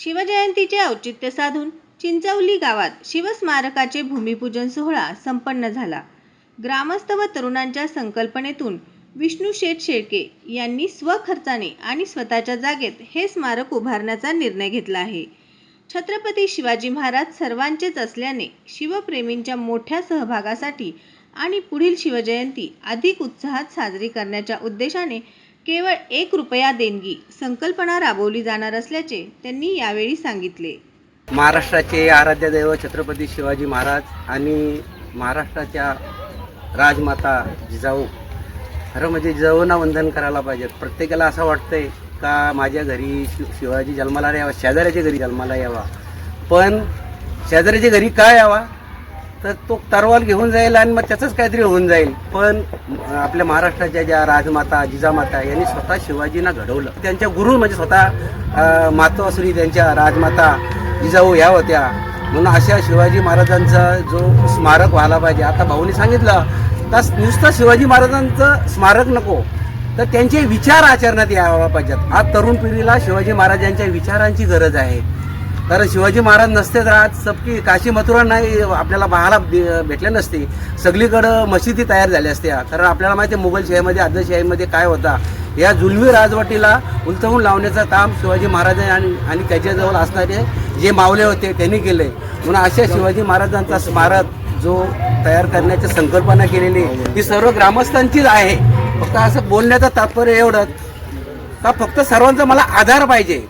शिवजयंतीचे औचित्य साधून चिंचवली गावात शिवस्मारकाचे भूमिपूजन सोहळा संपन्न झाला. ग्रामस्थ व तरुणांच्या संकल्पनेतून विष्णू शेठ शेळके यांनी स्वखर्चाने आणि स्वतःच्या जागेत हे स्मारक उभारण्याचा निर्णय घेतला आहे. छत्रपती शिवाजी महाराज सर्वांचेच असल्याने शिवप्रेमींच्या मोठ्या सहभागासाठी आणि पुढील शिवजयंती अधिक उत्साहात साजरी करण्याच्या उद्देशाने केवळ एक रुपया देणगी संकल्पना राबवली जाणार असल्याचे त्यांनी यावेळी सांगितले. महाराष्ट्राचे आराध्य दैव छत्रपती शिवाजी महाराज आणि महाराष्ट्राच्या राजमाता जिजाऊ खरं म्हणजे जिजाऊंना वंदन करायला पाहिजे. प्रत्येकाला असं वाटतंय का माझ्या घरी शि शिवाजी जन्माला यावा शेजाऱ्याच्या घरी जन्माला यावा. पण शेजाऱ्याच्या घरी का यावा? तर तो तरवाल घेऊन जाईल आणि मग त्याचंच काहीतरी होऊन जाईल. पण आपल्या महाराष्ट्राच्या ज्या राजमाता जिजामाता यांनी स्वतः शिवाजींना घडवलं. त्यांच्या गुरु म्हणजे स्वतः मातोश्री त्यांच्या राजमाता जिजाऊ ह्या होत्या. म्हणून अशा शिवाजी महाराजांचा जो स्मारक व्हायला पाहिजे आता भाऊनी सांगितलं तर नुसतं शिवाजी महाराजांचं स्मारक नको तर त्यांचे विचार आचरणात यायला पाहिजेत. आज तरुण पिढीला शिवाजी महाराजांच्या विचारांची गरज आहे. कारण शिवाजी महाराज नसते तर आज सबकी काशी मथुरा नाही आपल्याला पाहायला भेटले नसते. सगळीकडं मशिदी तयार झाल्या असत्या कारण आपल्याला माहिती आहे मुघलशाहीमध्ये आदलशाहीमध्ये काय होता? या जुलमी राजवटीला उलथवून लावण्याचं काम शिवाजी महाराजांनी आणि आणि त्याच्याजवळ असणारे जे मावले होते त्यांनी केले. म्हणून अशा शिवाजी महाराजांचा स्मारक जो तयार करण्याची संकल्पना केलेली ही सर्व ग्रामस्थांचीच आहे. फक्त असं बोलण्याचं तात्पर्य एवढंच का फक्त सर्वांचा मला आधार पाहिजे.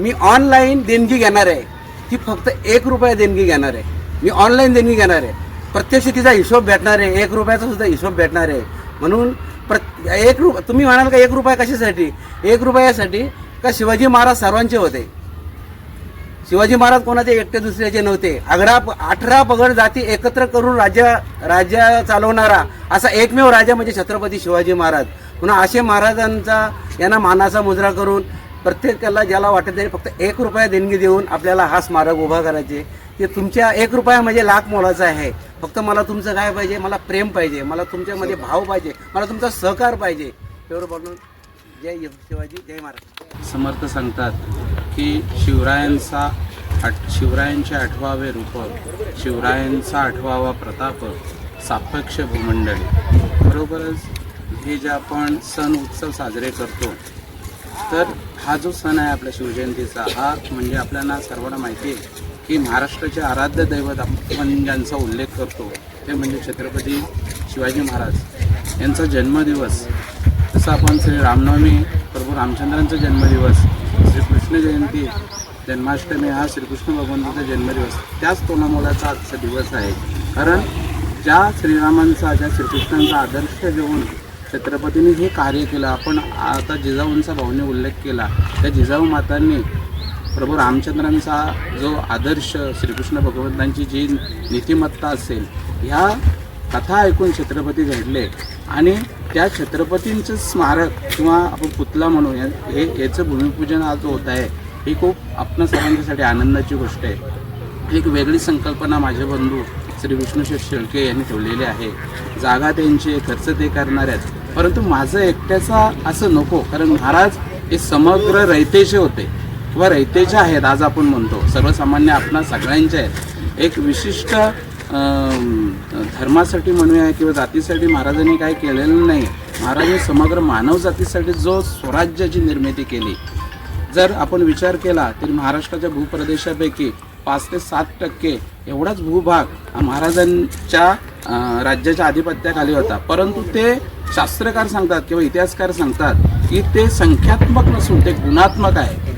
मी ऑनलाईन देणगी घेणार आहे. ती फक्त एक रुपया देणगी घेणार आहे. मी ऑनलाईन देणगी घेणार आहे. प्रत्यक्ष तिचा हिशोब भेटणार आहे. एक रुपयाचा सुद्धा हिशोब भेटणार आहे. म्हणून प्रत एक रु तुम्ही म्हणाल का एक रुपया कशासाठी? एक रुपयासाठी का शिवाजी महाराज सर्वांचे होते? शिवाजी महाराज कोणाचे? एकटे दुसऱ्याचे नव्हते. अकरा अठरा पगड जाती एकत्र करून राज्य राज्य चालवणारा असा एकमेव राजा म्हणजे छत्रपती शिवाजी महाराज. पुन्हा असे महाराजांचा यांना मानाचा मुजरा करून प्रत्येकाला ज्याला वाटत आहे फक्त एक रुपया देणगी देऊन आपल्याला हा स्मारक उभा करायचे. ते तुमच्या एक रुपया म्हणजे लाख मोलाचा आहे. फक्त मला तुमचं काय पाहिजे? मला प्रेम पाहिजे. मला तुमच्यामध्ये भाव पाहिजे. मला तुमचा सहकार पाहिजे. एवढं म्हणून जय शिवाजी जय महाराज. समर्थ सांगतात की शिवरायांचा आठ शिवरायांचे आठवावे रूप शिवरायांचा आठवावा प्रताप सापेक्ष भूमंडळी. बरोबरच हे जे आपण सण उत्सव साजरे करतो तर हा जो सण आहे आपल्या शिवजयंतीचा हा म्हणजे आपल्याला सर्वांना माहिती आहे की महाराष्ट्राचे आराध्य दैवत आपण ज्यांचा उल्लेख करतो ते म्हणजे छत्रपती शिवाजी महाराज. यांचा जन्मदिवस जसं आपण श्री रामनवमी प्रभू रामचंद्रांचा जन्मदिवस श्रीकृष्ण जयंती जन्माष्टमी हा श्रीकृष्ण भगवंताचा जन्मदिवस त्याच तोनामोलाचा आजचा दिवस आहे. कारण ज्या श्रीरामांचा ज्या श्रीकृष्णांचा आदर्श घेऊन छत्रपतींनी हे कार्य केलं. आपण आता जिजाऊंचा भाऊने उल्लेख केला. त्या जिजाऊ मातांनी प्रभू रामचंद्रांचा जो आदर्श श्रीकृष्ण भगवंतांची जी नीतिमत्ता असेल ह्या कथा ऐकून छत्रपती घडले. आणि त्या छत्रपतींचं स्मारक किंवा आपण पुतला म्हणू या- हे याचं भूमिपूजन आज होत आहे ही खूप आपण सर्वांच्यासाठी आनंदाची गोष्ट आहे. एक वेगळी संकल्पना माझे बंधू श्री विष्णुशेठ शेळके यांनी ठेवलेली आहे. जागा त्यांची खर्च ते करणाऱ्यात. आहेत परंतु माझं एकट्याचा असं नको कारण महाराज हे समग्र रयतेचे होते. किंवा रयतेचे आहेत आज आपण म्हणतो. सर्वसामान्य आपणा सगळ्यांचे आहेत. एक विशिष्ट धर्मासाठी म्हणूया किंवा जातीसाठी महाराजांनी काय केलेलं नाही. महाराजांनी समग्र मानव जातीसाठी जो स्वराज्याची निर्मिती केली. जर आपण विचार केला तर महाराष्ट्राच्या भूप्रदेशापैकी पाच ते सात टक्के एवढाच भूभाग महाराजांच्या राज्याच्या आधिपत्याखाली होता. परंतु ते शास्त्रकार सांगतात किंवा इतिहासकार सांगतात की ते संख्यात्मक नसून ते गुणात्मक आहे.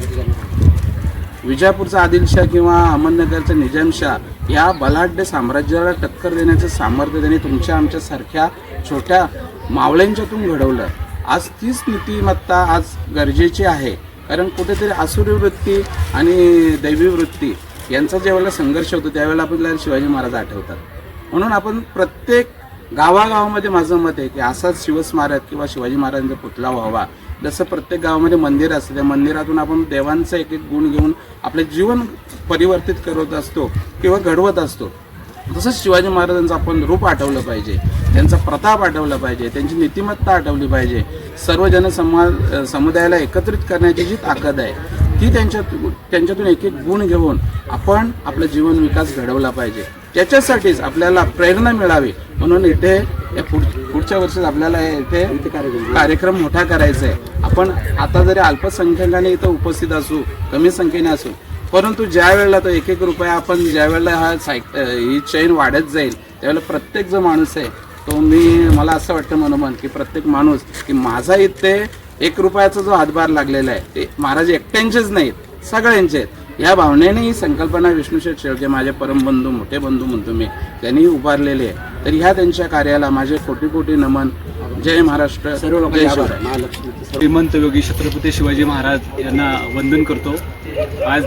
विजापूरचा आदिलशाह किंवा अहमदनगरचा निजामशाह या बलाढ्य साम्राज्याला टक्कर देण्याचं सामर्थ्य त्यांनी तुमच्या आमच्यासारख्या छोट्या मावळ्यांच्यातून घडवलं. आज तीच नीतिमत्ता आज गरजेची आहे. कारण कुठेतरी आसुरी वृत्ती आणि दैवी वृत्ती यांचा ज्यावेळेला संघर्ष होतो त्यावेळेला आपल्याला शिवाजी महाराज आठवतात. म्हणून आपण प्रत्येक गावागावामध्ये माझं मत आहे की असाच शिवस्मारक किंवा शिवाजी महाराजांचा पुतळा व्हावा. जसं प्रत्येक गावामध्ये मंदिर असतं त्या मंदिरातून आपण देवांचा एक एक गुण घेऊन आपले जीवन परिवर्तित करत असतो किंवा घडवत असतो. तसंच शिवाजी महाराजांचं आपण रूप आठवलं पाहिजे त्यांचा प्रताप आठवला पाहिजे त्यांची नीतिमत्ता आठवली पाहिजे. सर्व जनसमा समुदायाला एकत्रित करण्याची जी ताकद आहे ती त्यांच्यातून त्यांच्यातून एक एक गुण घेऊन आपण आपलं जीवन विकास घडवला पाहिजे. त्याच्यासाठीच आपल्याला प्रेरणा मिळावी. म्हणून इथे पुढ- पुढच्या वर्षी आपल्याला इथे कार्यक्रम मोठा करायचा आहे. आपण आता जरी अल्पसंख्याकाने इथं उपस्थित असू कमी संख्येने असू परंतु ज्या वेळेला तो एक एक रुपया आपण ज्या वेळेला हा सायक ही चैन वाढत जाईल त्यावेळेला प्रत्येक जो माणूस आहे तो मी मला असं वाटतं मनोमन की प्रत्येक माणूस की माझा इथे एक रुपयाचा जो हातभार लागलेला आहे ते महाराज एकट्यांचेच नाहीत सगळ्यांचे आहेत या भावनेने ही संकल्पना विष्णुशेठ शेळके माझे परमबंधू मोठे बंधू म्हणतो मी त्यांनी उभारलेले आहे. तर ह्या त्यांच्या कार्याला माझे कोटी कोटी नमन. जय महाराष्ट्र. सर्व श्रीमंत योगी छत्रपती शिवाजी महाराज यांना वंदन करतो. आज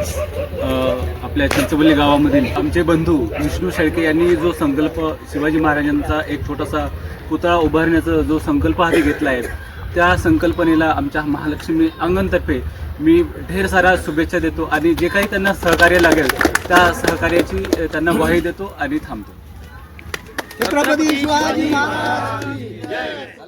आपल्या चिंचवली गावामधील आमचे बंधू विष्णू शेळके यांनी जो संकल्प शिवाजी महाराजांचा एक छोटासा पुतळा उभारण्याचा जो संकल्प हाती घेतला आहे त्या संकल्पनेला आमच्या महालक्ष्मी अंगणतर्फे मी ढेर साऱ्या शुभेच्छा देतो आणि जे काही त्यांना सहकार्य लागेल त्या सहकार्याची त्यांना ग्वाही देतो आणि थांबतो. छत्रपती शिवाजी महाराज